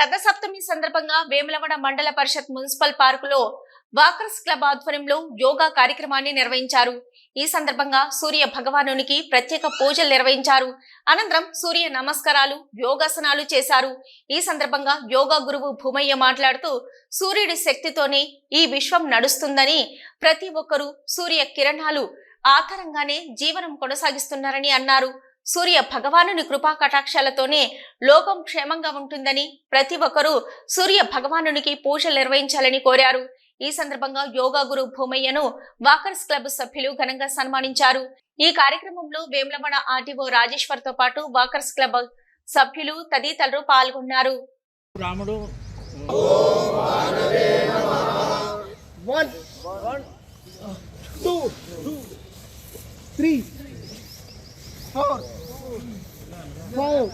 రథసప్తమి సందర్భంగా వేములవడ మండల పరిషత్ మున్సిపల్ పార్కులో వాకర్స్ క్లబ్ ఆధ్వర్యంలో యోగా కార్యక్రమాన్ని నిర్వహించారు. ఈ సందర్భంగా సూర్య భగవానునికి ప్రత్యేక పూజలు నిర్వహించారు. అనంతరం సూర్య నమస్కారాలు యోగాసనాలు చేశారు. ఈ సందర్భంగా యోగా గురువు భూమయ్య మాట్లాడుతూ సూర్యుడి శక్తితోనే ఈ విశ్వం నడుస్తుందని ప్రతి ఒక్కరూ సూర్య కిరణాలు ఆధారంగానే జీవనం కొనసాగిస్తున్నారని అన్నారు. సూర్య భగవానుని కృపా కటాక్షాలతోనే లోకం క్షేమంగా ఉంటుందని ప్రతి ఒక్కరూ సూర్య భగవానునికి పూజలు నిర్వహించాలని కోరారు. ఈ సందర్భంగా యోగా గురు భూమయ్యను వాకర్స్ క్లబ్ సభ్యులు ఘనంగా సన్మానించారు. ఈ కార్యక్రమంలో వేములవాడ ఆర్టీఓ రాజేశ్వర్తో పాటు వాకర్స్ క్లబ్ సభ్యులు తదితరులు పాల్గొన్నారు. రాముడు. Four, five,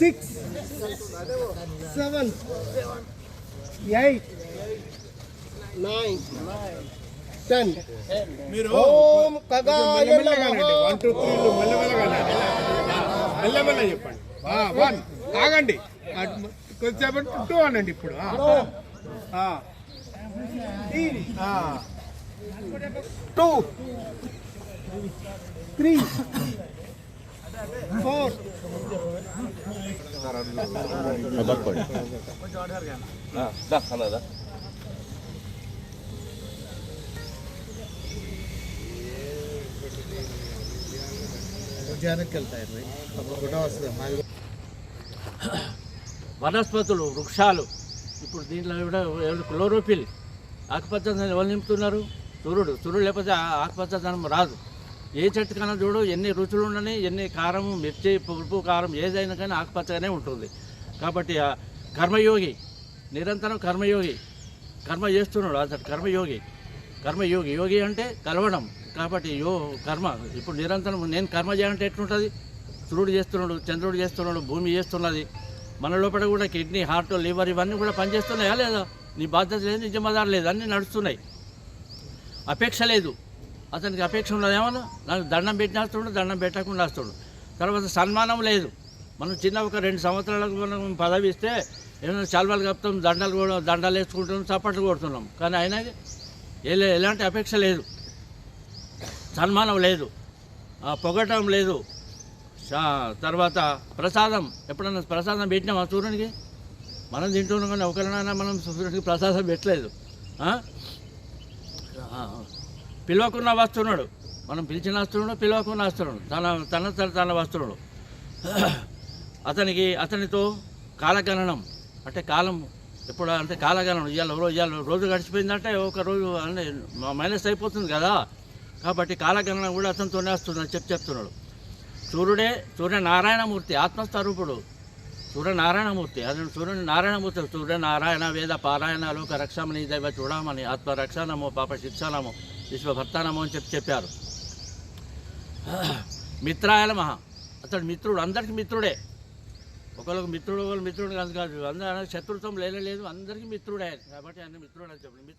six, seven, eight, nine, ten. మీరు ఓం నమః. వన్ టూ మెల్లమెల్ల చెప్పండి. వన్. ఆగండి. అటు- కొద్దిసేపు టూ అనండి ఇప్పుడు. ఆ. త్రీ ఫోర్ వనస్పతులు వృక్షాలు. ఇప్పుడు దీంట్లో కూడా క్లోరోఫిల్ ఆకుపచ్చదనం ఎవరు నింపుతున్నారు? సూర్యుడు. సూర్యుడు లేకపోతే ఆ ఆకుపచ్చదనం రాదు. ఏ చెట్టు కన్నా చూడు ఎన్ని రుచులు ఉండని ఎన్ని కారం మిర్చి పులుపు కారం ఏదైనా కానీ ఆకుపచ్చగానే ఉంటుంది. కాబట్టి కర్మయోగి నిరంతరం కర్మయోగి కర్మ చేస్తున్నాడు అతడు కర్మయోగి కర్మయోగి. యోగి అంటే కలవడం. కాబట్టి యో కర్మ. ఇప్పుడు నిరంతరం నేను కర్మ చేయాలంటే ఎట్లుంటుంది? సూర్యుడు చేస్తున్నాడు చంద్రుడు చేస్తున్నాడు భూమి చేస్తున్నది. మన లోపల కూడా కిడ్నీ హార్ట్ లివర్ ఇవన్నీ కూడా పనిచేస్తున్నాయా లేదా? నీ బాధ్యత లేదు నిజమదారు లేదు అన్నీ నడుస్తున్నాయి. అపేక్ష లేదు. అతనికి అపేక్ష ఉన్నది ఏమన్నా? నాకు దండం పెట్టినస్తుడు దండం పెట్టకుండా వస్తుండు. తర్వాత సన్మానం లేదు. మనం చిన్న ఒక రెండు సంవత్సరాలకు మనం పదవి ఇస్తే ఏమైనా చల్వలు కప్తాం దండలు కూడా దండాలు వేసుకుంటున్నాం చప్పట్లు కొడుతున్నాం. కానీ అయినా ఎలాంటి అపేక్ష లేదు. సన్మానం లేదు. పొగటం లేదు. తర్వాత ప్రసాదం. ఎప్పుడన్నా ప్రసాదం పెట్టినామా సూర్యునికి? మనం తింటున్నాం కానీ ఒకరినైనా మనం సూర్యునికి ప్రసాదం పెట్టలేదు. పిలవకుండా వస్తున్నాడు. మనం పిలిచిన వస్తున్నాడు పిలవకుండా వస్తున్నాడు. తన తన తన తన వస్తున్నాడు. అతనికి అతనితో కాలగణనం అంటే కాలం ఎప్పుడు అంటే కాలగణనం ఇవాళ రోజు ఇవాళ రోజు గడిచిపోయిందంటే ఒక రోజు అంటే మైనస్ అయిపోతుంది కదా. కాబట్టి కాలగణనం కూడా అతనితోనే వస్తుంది అని చెప్పి చెప్తున్నాడు. సూర్యుడే సూర్య నారాయణమూర్తి ఆత్మస్వరూపుడు. సూర్య నారాయణమూర్తి అతను సూర్యుని నారాయణమూర్తి సూర్య నారాయణ వేద పారాయణ లోక రక్షమని దైవ చూడమని ఆత్మ రక్షణము పాప శిక్షణము విశ్వభర్తానమో అని చెప్పి చెప్పారు. మిత్రాయల మహా. అతడు మిత్రుడు అందరికీ మిత్రుడే. ఒకరికి మిత్రుడు ఒకరు మిత్రుడు కాదు కాదు అందరూ శత్రుత్వం లేనే లేదు అందరికీ మిత్రుడే. కాబట్టి ఆయన మిత్రుడు అని చెప్పండి. మిత్రుడు